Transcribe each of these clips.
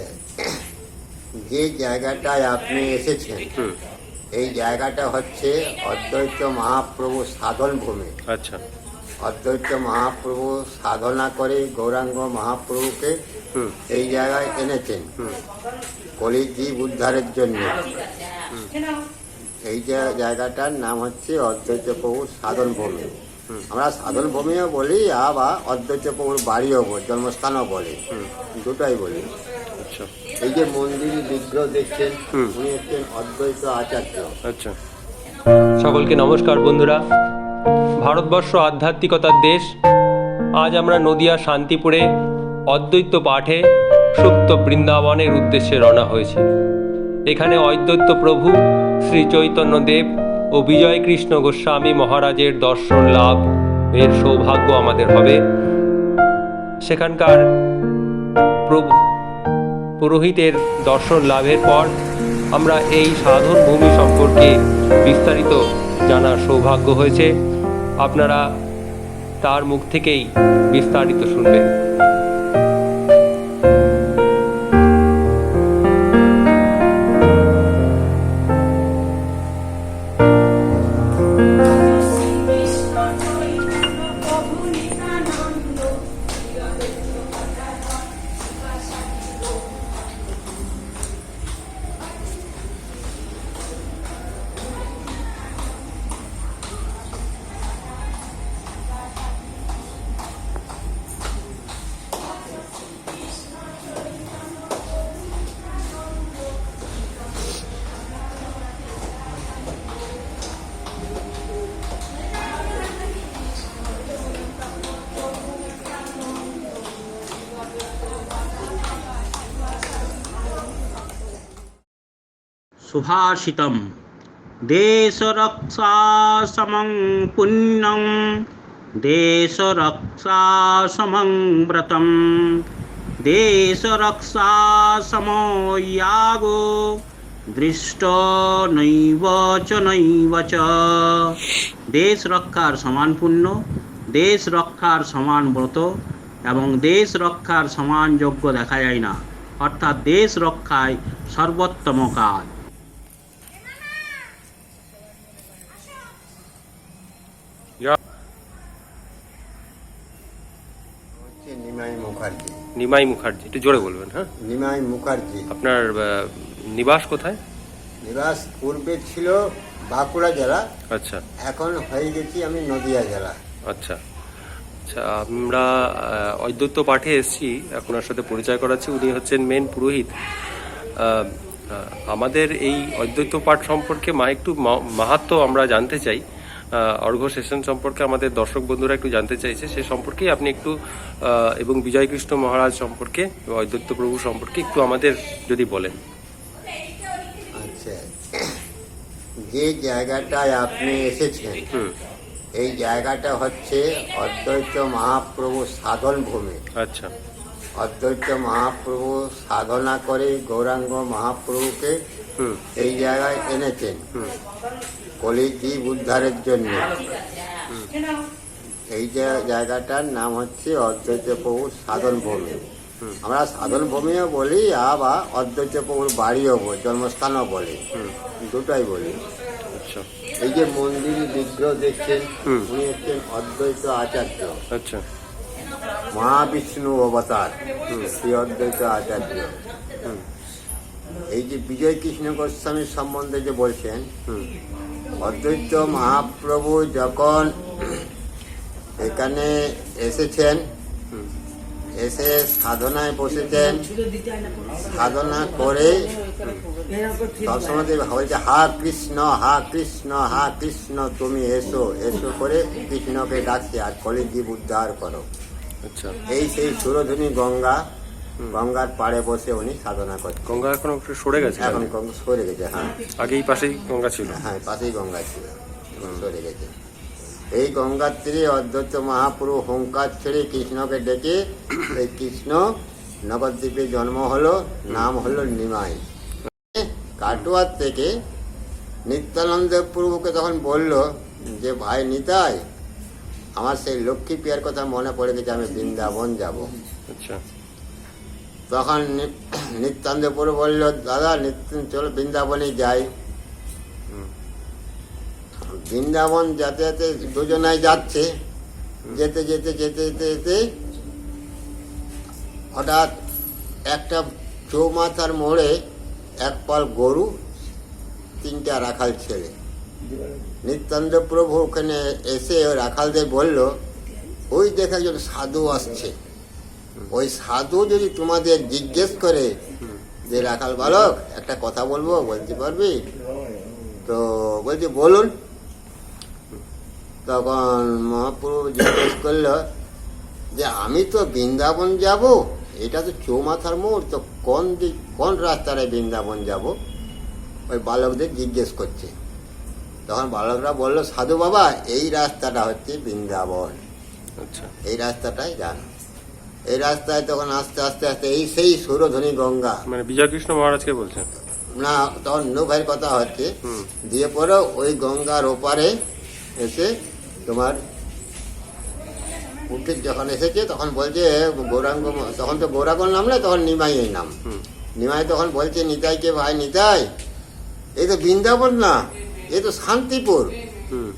আচ্ছা যে জায়গাটায় আপনি এসেছেন এই জায়গাটা হচ্ছে অদ্বৈত মহাপ্রভু সাধন ভূমি। আচ্ছা। অদ্বৈত মহাপ্রভু সাধনা করে গৌরাঙ্গ মহাপ্রভুকে এই জায়গায় এনেছেন। কলিজীব উদ্ধারের জন্য। এই যে জায়গাটার নাম হচ্ছে অদ্বৈত প্রভু সাধন ভূমি। আমরা সাধন ভূমিও বলি আবার অদ্বৈত প্রভুর বাড়িও জন্মস্থানও বলি। দুটাই বলি। আচ্ছা। এই যে মন্দির বিগ্রহ দেখছেন উনি হচ্ছেন অদ্বৈত আচার্য। আচ্ছা। সকলকে নমস্কার বন্ধুরা। ভারতবর্ষ আধ্যাত্মিকতার দেশ। আজ আমরা নদিয়া শান্তিপুরে অদ্বৈত পাঠে সুপ্ত বৃন্দাবনের উদ্দেশ্যে রওনা হয়েছি। এখানে অদ্বৈত প্রভু শ্রী চৈতন্য দেব ও বিজয় কৃষ্ণ গোস্বামী মহারাজের দর্শন লাভ এর সৌভাগ্য আমাদের হবে। সেখানকার প্রভু পুরোহিতের দর্শন লাভের পর আমরা এই সাধন ভূমি সম্পর্কে বিস্তারিত জানার সৌভাগ্য হয়েছে। আপনারা তার মুখ থেকেই বিস্তারিত শুনবেন। सुभाषितं देशरक्षासमं पुण्यं देशरक्षासमं व्रतं देशरक्षासमो यागो দৃষ্ট নৈব চ নৈব চ দেশ রক্ষার সমান পুণ্য দেশ রক্ষার সমান ব্রত এবং দেশ রক্ষার সমান যোগ্য দেখা যায় না অর্থাৎ দেশ রক্ষায় সর্বোত্তম কাজ নিমাই মুখার্জি। নিমাই মুখার্জি একটু জোরে বলবেন হ্যাঁ? নিমাই মুখার্জি। আপনার নিবাস কোথায়? নিবাস পূর্বে ছিল বাঁকুড়া জেলা। আচ্ছা। এখন হয়ে গেছি আমি নদিয়া জেলা। আচ্ছা। আচ্ছা আমরা অদ্বৈত পাঠে এসেছি আপনার সাথে পরিচয় করাচ্ছি। উনি হচ্ছেন মেন পুরোহিত। আমাদের এই অদ্বৈত পাঠ সম্পর্কে মা একটু মা- মাহাত্ম্য আমরা জানতে চাই। অর্ঘ্য সেশন সম্পর্কে আমাদের দর্শক বন্ধুরা একটু জানতে চাইছে সে সম্পর্কে আপনি একটু এবং বিজয় কৃষ্ণ মহারাজ সম্পর্কে অদ্বৈত প্রভু সম্পর্কে একটু আমাদের যদি বলেন। আচ্ছা। যে জায়গাটায় আপনি এসেছেন হুম। এই জায়গাটা হচ্ছে অদ্বৈত মহাপ্রভু সাধন ভূমি। আচ্ছা। অদ্বৈত মহাপ্রভু সাধনা করে গৌরাঙ্গ মহাপ্রভুকে হুম। এই জায়গায় এনেছেন। কলিজীব উদ্ধারের জন্য। এই যে জায়গাটার নাম হচ্ছে অদ্বৈত প্রভুর সাধন ভূমি। আমরা সাধন ভূমিও বলি আবার অদ্বৈত প্রভুর বাড়িও বলি জন্মস্থানও বলি। দুটাই বলি। আচ্ছা। এই যে মন্দির বিগ্রহ দেখছেন। উনি হচ্ছেন অদ্বৈত আচার্য। আচ্ছা। মহাবিষ্ণু অবতার শ্রী অদ্বৈত আচার্য। এই যে বিজয় কৃষ্ণ গোস্বামীর সম্বন্ধে যে বলছেন হুম। অদ্বৈত মহাপ্রভু যখন এখানে এসেছেন এসে সাধনায় বসেছেন সাধনা করে সবসময় বলছে হা কৃষ্ণ হা কৃষ্ণ হা কৃষ্ণ তুমি এসো। এসো করে কৃষ্ণকে ডাকছে আর কলিজীব উদ্ধার করো। আচ্ছা। এই সেই সুরধুনী গঙ্গা গঙ্গার পাড়ে বসে উনি সাধনা করছেন গঙ্গা এখন একটু সরে গেছে? এখন গঙ্গা সরে গেছে হ্যাঁ। আগে এই পাশেই গঙ্গা ছিল? হ্যাঁ পাশেই গঙ্গা ছিল। সরে গেছে। এই গঙ্গার তীরে অদ্বৈত মহাপুরু হুঙ্কার ছেড়ে কৃষ্ণকে ডেকে এই কৃষ্ণ নবদ্বীপে জন্ম হলো নাম হলো নিমাই। কাটোয়ার থেকে নিত্যানন্দ প্রভুকে তখন বলল যে ভাই নিতাই আমার সেই লক্ষ্মী পিয়ার কথা মনে পড়ে গেছে আমি বৃন্দাবন যাব। আচ্ছা। তখন নি- নিত্যানন্দপুর বলল, দাদা, নিত্য, চলো বৃন্দাবনে যাই। বৃন্দাবন যেতে যেতে দুজনায় যাচ্ছে। যেতে যেতে যেতে যেতে যেতে হঠাৎ একটা চৌমাথার মোড়ে এক পাল গরু, তিনটা রাখাল ছেলে। নিত্যানন্দ প্রভু ওখানে এসে রাখালদের বলল, ওই দেখে একজন সাধু আসছে। ওই সাধু যদি তোমাদের জিজ্ঞেস করে যে রাখাল বালক একটা কথা বলব বলতে পারবি? তো বলছি বলুন। তখন মহাপ্রভু জিজ্ঞেস করল যে আমি তো বৃন্দাবন যাব এটা তো চৌমাথার মোড় তো কোন দিক কোন রাস্তায় বৃন্দাবন যাব? ওই বালকদের জিজ্ঞেস করছে। তখন বালকরা বলল সাধু বাবা এই রাস্তাটা হচ্ছে বৃন্দাবন। আচ্ছা। এই রাস্তাটাই যান এই রাস্তায় তখন আস্তে আস্তে আস্তে এই সেই সুরধ্বনি গঙ্গা। মানে বিজয় কৃষ্ণ মহারাজকে বলছেন। না তখন নৌ ভাইয়ের কথা হচ্ছে। দিয়ে পরে ওই গঙ্গার ওপারে এসে তোমার উঠে যখন এসেছে তখন বলছে গৌরাঙ্গ তখন তো গৌরাঙ্গ নাম না তখন নিমাই এই নাম। হুম। নিমাই তখন বলছে নিতাইকে ভাই নিতাই এই তো বৃন্দাবন না এই তো শান্তিপুর। হুম।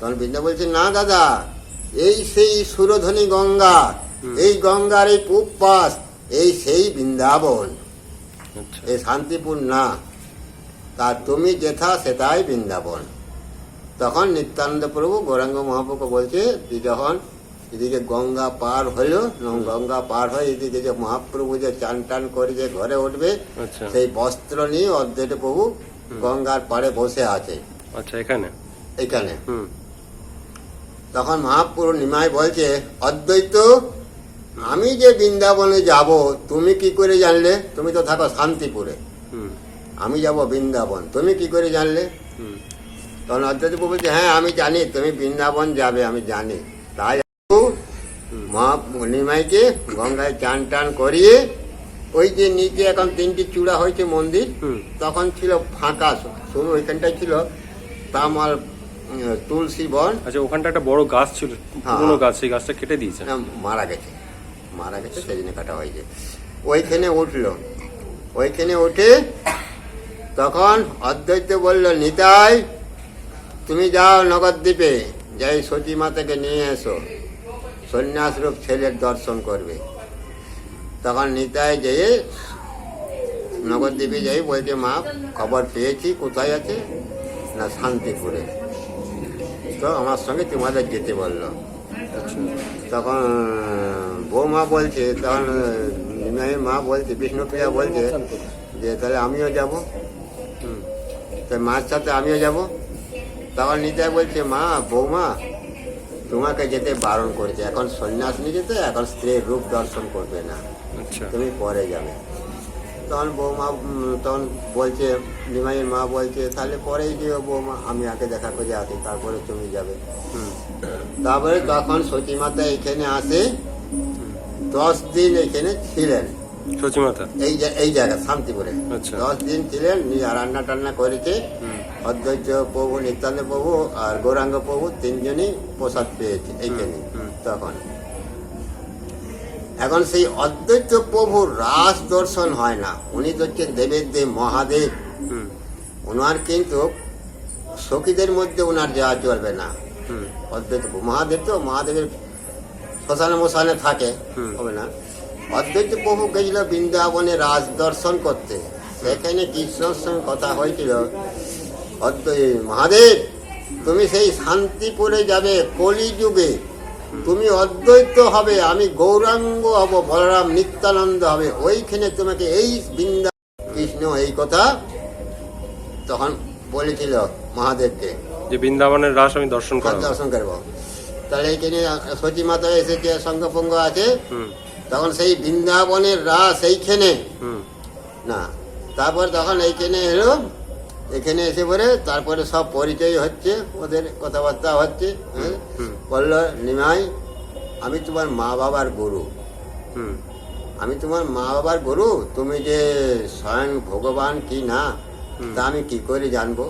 তখন বৃন্দা বলছে না দাদা এই সেই সুরধ্বনি গঙ্গা এই গঙ্গার এই পূব পাশ এই সেই বৃন্দাবন। আচ্ছা। এই শান্তিপুর না। তা তুমি যেথা সেটাই বৃন্দাবন। তখন নিত্যানন্দ প্রভু গৌরাঙ্গ মহাপ্রভু বলছে যে যখন এদিকে গঙ্গা পার হলো গঙ্গা পার হয়ে এদিকে যে মহাপ্রভু যে চান টান করে যে ঘরে উঠবে আচ্ছা। সেই বস্ত্র নিয়ে অদ্বৈত প্রভু গঙ্গার পাড়ে বসে আছে। আচ্ছা এখানে? এখানে। তখন মহাপ্রভু নিমাই বলছে অদ্বৈত আমি যে বৃন্দাবনে যাব তুমি কি করে জানলে? তুমি তো থাকো শান্তিপুরে। আমি যাব বৃন্দাবন। তুমি কি করে জানলে? তখন প্রভু বলছে হ্যাঁ আমি জানি তুমি বৃন্দাবন যাবে আমি জানি। তাই মা নিমাইকে গঙ্গায় চান টান করিয়ে ওই যে নিচে এখন তিনটি চূড়া হয়েছে মন্দির তখন ছিল ফাঁকা শুরু ওইখানটায় ছিল তামাল তুলসী বন। আচ্ছা ওখানটা একটা বড় গাছ ছিল হ্যাঁ। পুরোনো গাছ সেই গাছটা কেটে দিয়েছে। না, মারা গেছে। মারা গেছে সেই কাটা হয়েছে ওইখানে উঠল। ওইখানে উঠে তখন অদ্বৈত বলল, নিতাই, তুমি যাও নগরদ্বীপে যাই সতী মাতাকে নিয়ে এসো। সন্ন্যাসরূপ ছেলের দর্শন করবে। তখন নিতাই যেয়ে নগরদ্বীপে যাই, বলছে, মা, খবর পেয়েছি, কোথায় আছে? না, শান্তিপুরে। তো আমার সঙ্গে তোমাদের যেতে বলল। তখন বৌমা বলছে তখন মা বলছে বিষ্ণুপ্রিয়া বলছে যে তাহলে আমিও যাব। তাই মার সাথে আমিও যাব। তখন নিতাই বলছে মা বৌমা তোমাকে যেতে বারণ করেছে। এখন সন্ন্যাস নিয়ে যেতে এখন স্ত্রীর রূপ দর্শন করবে না। আচ্ছা। তুমি পরে যাবে। তখন বৌমা তখন বলছে নিমাইয়ের মা বলছে তাহলে পরেই যেও বৌমা আমি আগে দেখা করে আসি তারপরে তুমি যাবে। তারপরে তখন সতী মাতা এখানে আসে দশ দিন এখানে ছিলেন। সচি মাতা এই এই জায়গা শান্তিপুরে। আচ্ছা। দশ দিন ছিলেন রান্না টান্না করেছে। অদ্বৈত প্রভু নিত্যান্ত প্রভু আর গৌরাঙ্গ প্রভু তিনজনই প্রসাদ পেয়েছে এইখানে তখন। এখন সেই অদ্বৈত প্রভুর রাস দর্শন হয় না। উনি তো হচ্ছেন দেবের দেব মহাদেব ওনার কিন্তু সখীদের মধ্যে ওনার যাওয়া চলবে না। হুম। অদ্বৈত প্রভু। মহাদেব তো মহাদেবের শ্মশানে মশানে থাকে। হবে না? অদ্বৈত প্রভু গেছিল বৃন্দাবনে রাজ দর্শন করতে। সেখানে কৃষ্ণর সঙ্গে কথা হয়েছিল অদ্বৈ মহাদেব তুমি সেই শান্তিপুরে যাবে কলিযুগে। তুমি অদ্বৈত হবে আমি গৌরাঙ্গ হব বলরাম নিত্যানন্দ হবে। ওইখানে তোমাকে এই বৃন্দা কৃষ্ণ এই কথা তখন বলেছিল মহাদেবকে। যে বৃন্দাবনের রাস আমি দর্শন করাবো। দর্শন করব। তাহলে এইখানে সতী মাতা এসেছে সঙ্গপঙ্গ আছে তখন সেই বৃন্দাবনের রাস এইখানে। না তারপর তখন এইখানে এলো এখানে এসে পরে তারপরে সব পরিচয় হচ্ছে ওদের কথাবার্তা হচ্ছে হ্যাঁ? হুম। বলল নিমাই আমি তোমার মা বাবার গুরু। হুম। আমি তোমার মা বাবার গুরু তুমি যে স্বয়ং ভগবান কি না তা আমি কি করে জানব?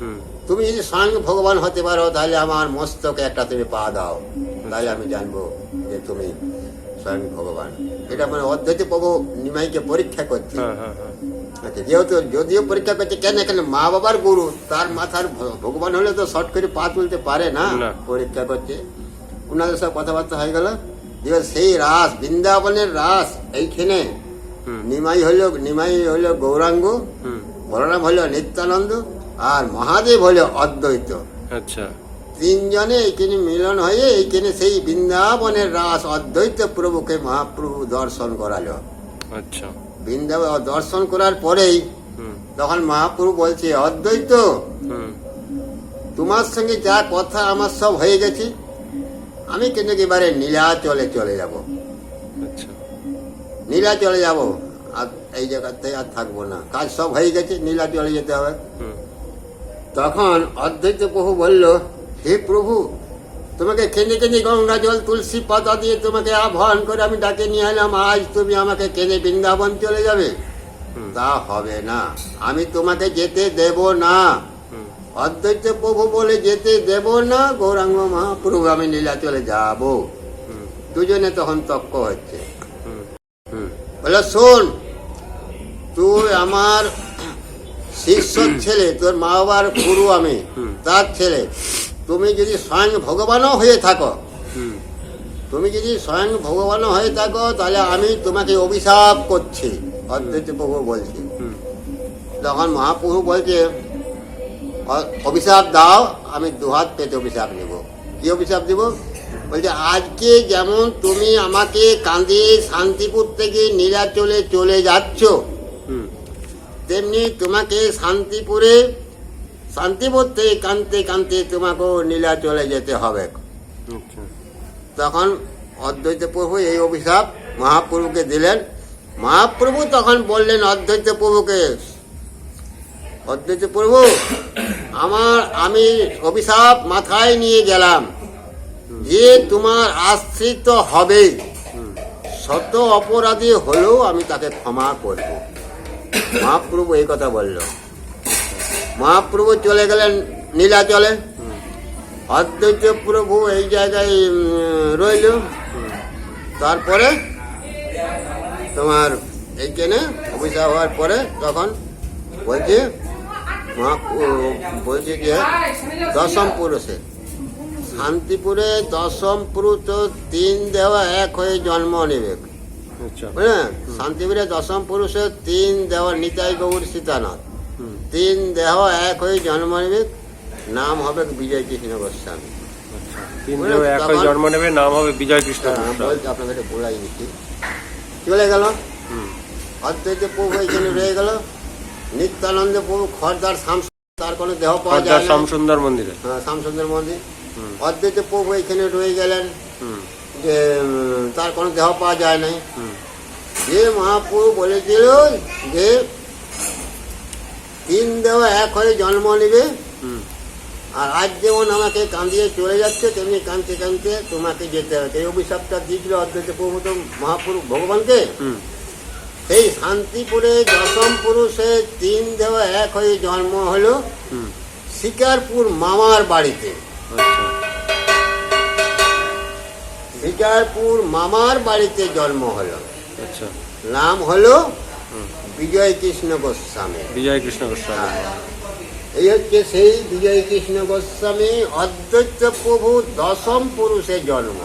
হুম। তুমি যদি স্বয়ং ভগবান হতে পারো তাহলে আমার মস্তকে একটা তুমি পা দাও। তাহলে আমি জানব যে তুমি স্বয়ং ভগবান। এটা মানে অদ্বৈত প্রভু নিমাইকে পরীক্ষা করছে। হ্যাঁ হ্যাঁ। আচ্ছা যেহেতু যদিও পরীক্ষা করছে কেন এখানে মা বাবার গুরু? তার মাথার ভগবান হলে তো শর্ট করে পা তুলতে পারে না। পরীক্ষা করছে। ওনাদের সব কথাবার্তা হয়ে গেল। সেই রাস বৃন্দাবনের রাস এইখানে নিমাই হলো নিমাই হলো গৌরাঙ্গ বলরাম হলো নিত্যানন্দ আর মহাদেব হলো অদ্বৈত। আচ্ছা। তিনজনে এইখানে মিলন হয়ে এইখানে সেই বৃন্দাবনের রাস অদ্বৈত প্রভুকে মহাপ্রভু দর্শন করালো। আচ্ছা। বৃন্দাবন দর্শন করার পরেই তখন মহাপ্রভু বলছে অদ্বৈত তোমার সঙ্গে যা কথা আমার সব হয়ে গেছে আমি কিন্তু এবারে নীলাচলে চলে যাব? আচ্ছা। নীলাচলে যাব আর এই জায়গাতে আর থাকব না। কাজ সব হয়ে গেছে নীলা চলে যেতে হবে। তখন অদ্বৈত প্রভু বলল হে প্রভু তোমাকে কেঁদে কেঁদে গঙ্গা জল, তুলসী পাতা দিয়ে তোমাকে আহ্বান করে আমি ডাকে নিয়ে এলাম, আজ তুমি আমাকে কেঁদে বৃন্দাবন চলে যাবে। তা হবে না, আমি তোমাকে যেতে দেব না। অদ্বৈত প্রভু বলে যেতে দেব না, গৌরাঙ্গ মহাপ্রভু, আমি নীলাচলে যাব। হুম দুজনে তখন তক্ক হচ্ছে। বলে, শোন, তুই আমার শিষ্য ছেলে, তোর মা বাবার গুরু আমি। তার ছেলে। তুমি যদি স্বয়ং ভগবানও হয়ে থাকো তুমি যদি স্বয়ং ভগবানও হয়ে থাকো, তাহলে আমি তোমাকে অভিশাপ করছি, অদ্বৈত প্রভু বলছি তখন মহাপ্রভু বলছে অভিশাপ দাও, আমি দুহাত পেতে অভিশাপ নেব। কি অভিশাপ দেব? বলছে, আজকে যেমন তুমি আমাকে কাঁদে শান্তিপুর থেকে নীলাচলে চলে যাচ্ছ তেমনি তোমাকে শান্তিপুরে শান্তিপুর থেকে কাঁদতে কাঁদতে তোমাকেও নীলাচলে যেতে হবে। আচ্ছা। তখন অদ্বৈত প্রভু এই অভিশাপ মহাপ্রভুকে দিলেন। মহাপ্রভু তখন বললেন অদ্বৈত প্রভুকে অদ্বৈত প্রভু আমার আমি অভিশাপ মাথায় নিয়ে গেলাম যে তোমার আশ্রিত হবে। শত অপরাধী হলেও আমি তাকে ক্ষমা করব। মহাপ্রভু এই কথা বলল। মহাপ্রভু চলে গেলেন নীলাচলে অদ্বৈত প্রভু এই জায়গায় রইল। তারপরে তোমার এইখানে অভিশাপ হওয়ার পরে তখন বলছে বলছে যে দশম পুরুষে। শান্তিপুরে দশম পুরুষ তো তিন দেওয়া এক হয়ে জন্ম নেবে। বুঝলেন শান্তিপুরে দশম পুরুষের তিন দেওয়া নিতাই গৌর সীতানাথ। তিন দেহ এক হয়ে জন্ম নেবে নাম হবে বিজয় কৃষ্ণ গোস্বামী। তিন দেব এক হয়ে জন্ম নেবে নাম হবে বিজয় কৃষ্ণ হ্যাঁ, বলছি আপনাকে বলাই নিচ্ছি চলে গেল? অদ্বৈত প্রভু এখানে রয়ে গেল। নিত্যানন্দ প্রভু খড়দার শাম তার কোনো দেহ পাওয়া যায় শ্যামসুন্দর মন্দিরে। হ্যাঁ, শ্যামসুন্দর মন্দির। অদ্বৈত প্রভু এখানে রয়ে গেলেন। যে তার কোনো দেহ পাওয়া যায় নাই। হুম। যে মহাপ্রভু বলেছিল যে তিন দেহ এক হয়ে জন্ম নেবে। আর আজ যেমন আমাকে কাঁদিয়ে চলে যাচ্ছে তেমনি কাঁদতে কাঁদতে তোমাকে যেতে হবে। এই অভিশাপটা দিয়েছিল অদ্বৈত প্রভু তো মহাপুরুষ ভগবানকে। সেই শান্তিপুরে দশম পুরুষে তিন দেওয়া এক হয়ে জন্ম হলো শিকারপুর মামার বাড়িতে। আচ্ছা। শিকারপুর মামার বাড়িতে জন্ম হলো। আচ্ছা। নাম হলো বিজয় কৃষ্ণ গোস্বামী। বিজয় কৃষ্ণ গোস্বামী। এই হচ্ছে সেই বিজয় কৃষ্ণ গোস্বামী অদ্বৈত প্রভু দশম পুরুষে জন্ম।